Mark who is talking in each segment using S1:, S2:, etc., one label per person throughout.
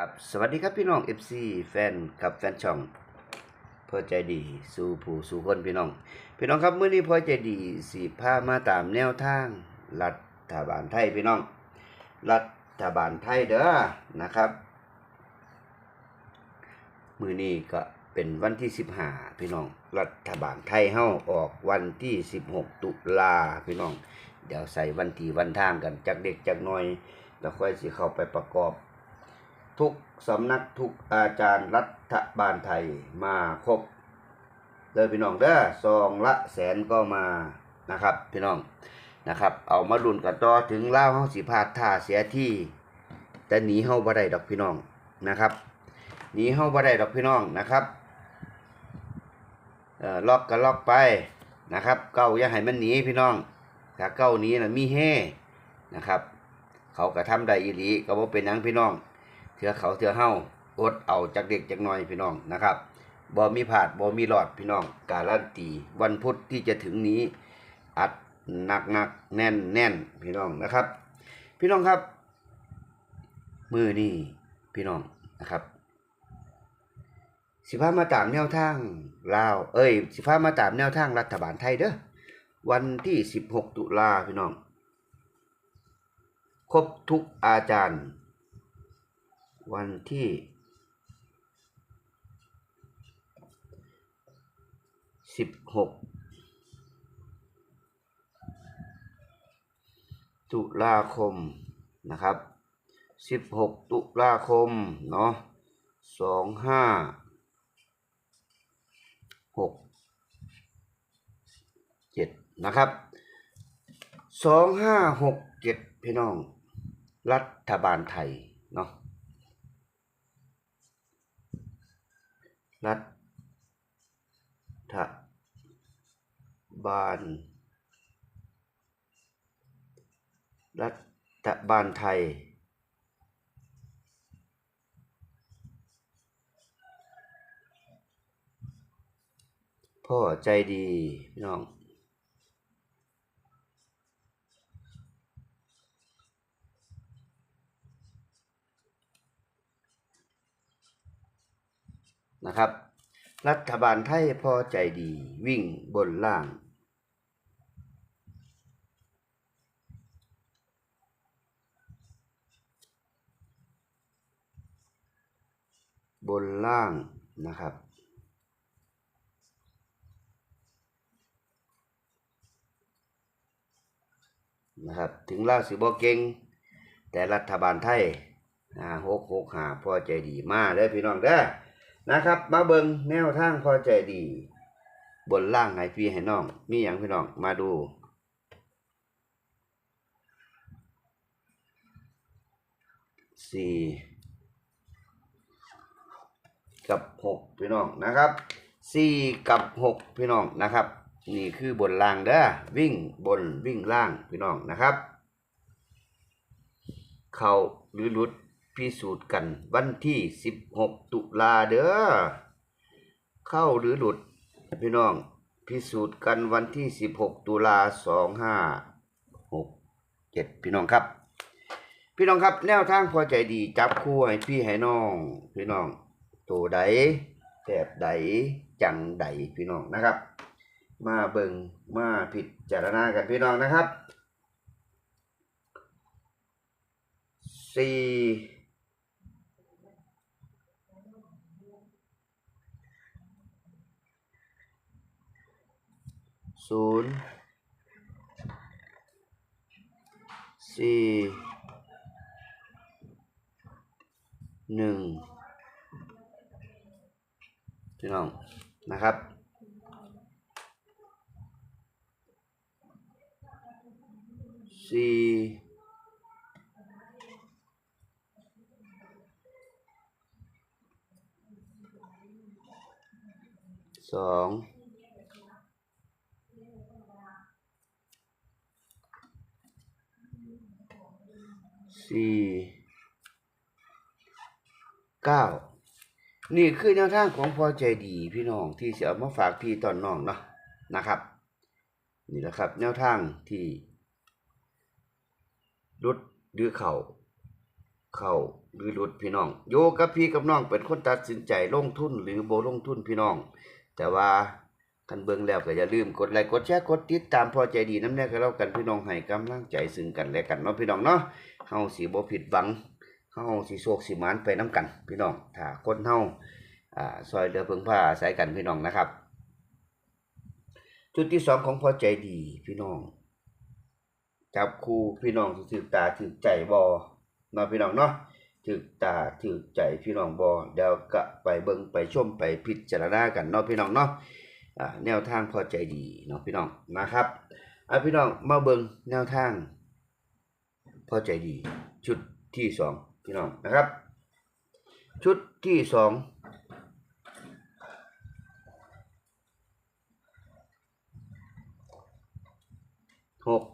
S1: ครับสวัสดีครับพี่น้อง FC แฟนครับแฟนช่องพอใจดี สู่ผู้สู่คนพี่น้อง พี่น้องครับมื้อนี้พอใจดีสิพามาตามแนวทาง รัฐบาลไทยพี่น้อง รัฐบาลไทยเด้อนะครับ มื้อนี้ก็เป็นวันที่15พี่น้อง รัฐบาลไทยเฮาออกวันที่16ตุลาพี่น้อง เดี๋ยวใส่วันที่วันทางกันจักเด็กจักน้อยแล้วค่อยสิเข้าไปประกอบ ทุกสำนักทุกอาจารย์รัฐบาลไทยมาครบเลยพี่น้องเด้อซองละแสนก็มานะครับพี่น้องนะครับ เอามาดุนกันต่อถึงเล่าวเฮาสิพาดท่าเสียที่ แต่หนีเฮาบ่ได้ดอกพี่น้องนะครับหนีเฮาบ่ได้ดอกพี่น้องนะครับเอ่อล็อกก็ล็อกไปนะครับ เก้าอย่าให้มันหนีพี่น้องถ้าเก้านี้นะมีเฮนะครับ เขาก็ทำได้อีหลีก็บ่เป็นหยังพี่น้อง เถือเขาเถือเฮาอดเอาจากเด็กจากน้อยพี่น้องนะครับบ่มีผาดบ่มีหลอดพี่น้องการันตีวันพุธที่จะถึงนี้ อัดหนักหนักแน่นแน่นพี่น้องนะครับ พี่น้องครับ มือนี่พี่น้องนะครับ สิพามาตามแนวทางลาว เอ้ย สิพามาตามแนวทางรัฐบาลไทยเด้อวันที่ 16 ตุลาพี่น้อง ครบทุกอาจารย์ วันที่สิบหกตุลาคมนะครับสิบหกตุลาคมเนาะสองห้าหกเจ็ดนะครับสองห้าหกเจ็ดพี่น้อง รัฐบาลไทยเนาะ รัฐบาล รัฐบาลไทย พ่อใจดี พี่น้อง นะครับ รัฐบาลไทยพอใจดีวิ่งบนล่าง บนล่างนะครับนะครับถึงล่าสิบเก่งแต่รัฐบาลไทยหกหกหาพอใจดีมากเลยพี่น้องเด้อ นะครับ มาเบิงแนวทางพอใจดี บนล่างให้พี่ให้น้อง มีอย่างพี่น้องมาดูสี่กับหกพี่น้องนะครับสี่กับหกพี่น้องนะครับ นี่คือบนล่างเด้อวิ่งบนวิ่งล่างพี่น้องนะครับ เข้าหรือหลุด พิสูจน์กันวันที่ 16 ตุลาเด้อเข้าหรือหลุด พี่น้อง พิสูจน์กันวันที่ 16 ตุลา2567 พี่น้องครับ พี่น้องครับแนวทางพอใจดีจับคู่ให้พี่ให้น้อง พี่น้องตัวใดแบบใดจังใดพี่น้องนะครับ มาเบิงมาผิดจารณากันพี่น้องนะครับสี่ ศูนย์สี่หนึ่งพี่น้องนะครับสี่สอง สี่เก้านี่คือแนวทางของพอใจดีพี่น้องที่จะเอามาฝากพี่ตอนน้องเนาะนะครับ นี่แหละครับ แนวทางที่รุดหรือเข่าเข้าหรือหลุดพี่น้อง โยกับพี่กับน้องเป็นคนตัดสินใจลงทุนหรือโบลงทุนพี่น้อง แต่ว่า คันเบิ่งแล้วก็อย่าลืมกดไลค์กดแชร์กดติดตามพอใจดีน้ำแน่ก็แล้วกันพี่น้องให้กำลังใจซึ่งกันและกันเนาะพี่น้องเนาะเฮาสิบ่ผิดหวังเฮาสิโชคสิหมานไปนํกัน พี่น้องถ้าคนเฮาอ่าซอยเหลือเพิ่งพาอายกันพี่น้องนะครับ จุดที่สองของพอใจดีพี่น้อง จับคู่พี่น้องถือตาถือใจบ่เนาะพี่น้องเนาะถือตาถือใจพี่น้องบ่เดี๋ยวก็ไปเบิ่งไปชมไปพิจารณากันเนาะพี่น้องเนาะ แนวทางพอใจดีเนาะพี่น้องนะครับอะพี่น้องมาเบิ่งแนวทาง พอใจดีชุดที่สองพี่น้องนะครับ ชุดที่สองหก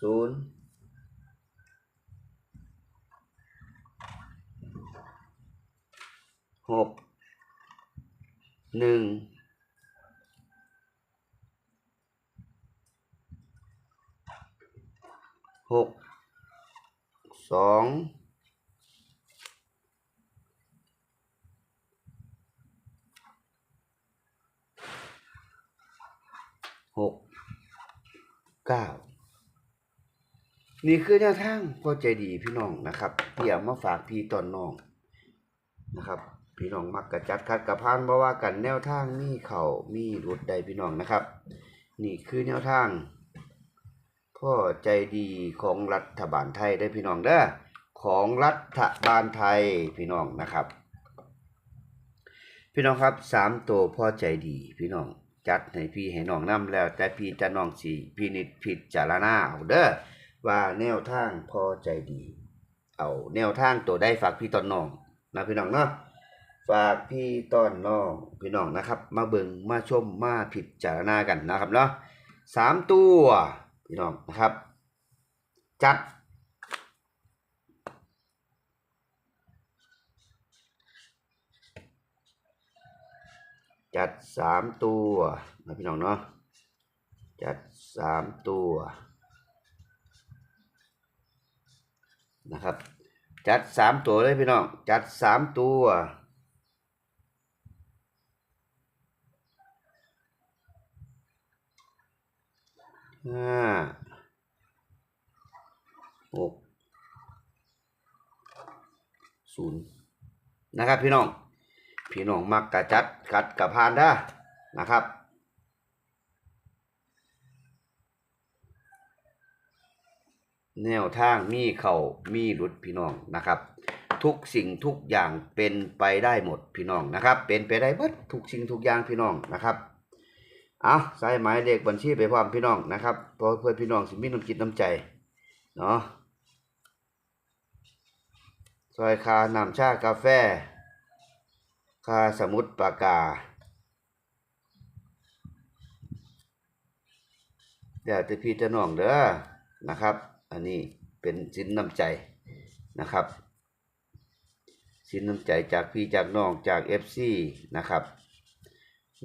S1: ศูนย์หกหนึ่ง หกสองหกเก้านี่คือแนวทางพอใจดีพี่น้องนะครับที่เอามาฝากพี่ตอนน้องนะครับ พี่น้องมักกระจัดคัดกระพานเพราะว่ากันแนวทางมีเข่ามีรุดใดพี่น้องนะครับ นี่คือแนวทาง พ่อใจดีของรัฐบาลไทยได้พี่น้องเด้อของรัฐบาลไทยพี่น้องนะครับ พี่น้องครับสามตัวพ่อใจดีพี่น้องจัดให้พี่ให้น้องนํแล้ว แต่พี่จะน้องสีพี่นิดผิดจารณาเอาเด้อว่าแนวทางพอใจดี เอาแนวทางตัวได้ฝากพี่ตอนน้องนะพี่น้องเนาะฝากพี่ตอนน้องพี่น้องนะครับ มาเบิงมาชมมาผิดจารณากันนะครับเนาะสามตัว พี่น้องนะครับ จัด จัดสามตัวนะพี่น้องเนาะจัดสามตัวนะครับ จัดสามตัวเลยพี่น้อง จัดสามตัว ห้าหกศูนย์นะครับพี่น้อง พี่น้องมักกะจัดกัดกะพานได้นะครับแนวทางมีเข่ามีหลุดพี่น้องนะครับ ทุกสิ่งทุกอย่างเป็นไปได้หมดพี่น้องนะครับ เป็นไปได้หมดทุกสิ่งทุกอย่างพี่น้องนะครับ เอาใส่หมายเลขบัญชีไปพร้อมพี่น้องนะครับเพราะเพื่อนพี่น้องสิมีน้ำจิตน้ำใจเนาะซอยคาน้ำชากาแฟ คาสมุดปากกาเดี๋ยวจะพี่จะน้องเด้อนะครับ อันนี้เป็นสินน้ำใจนะครับสินน้ำใจจากพี่จากน้องจาก FC นะครับ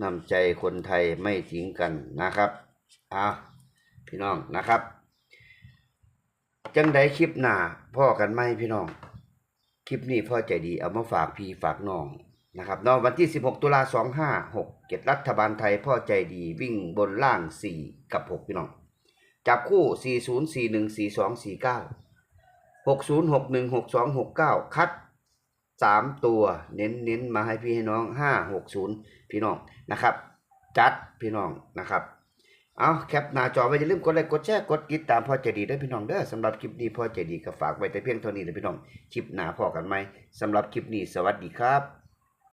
S1: น้ำใจคนไทยไม่ทิ้งกันนะครับอะพี่น้องนะครับ จังใดคลิปหน้าพ่อกันไหมพี่น้อง คลิปนี้พ่อใจดีเอามาฝากพี่ฝากน้องนะครับนาะวันที่ 16 ตุลา2567 รัฐบาลไทยพ่อใจดีวิ่งบนล่าง 4 กับ 6 พี่น้อง จับคู่ 40414249 60616269 คัด สามตัวเน้นเน้นมาให้พี่ให้น้องห้าหกศูนย์พี่น้องนะครับ จัดพี่น้องนะครับเอาแคปหน้าจอไว้อย่าลืมกดไลค์กดแชร์กดติดตามพ่อใจดีด้วยพี่น้องเด้อสำหรับคลิปนี้พ่อใจดีก็ฝากไว้แต่เพียงเท่านี้เลยพี่น้องคลิปหน้าพอกันไหมสำหรับคลิปนี้สวัสดีครับ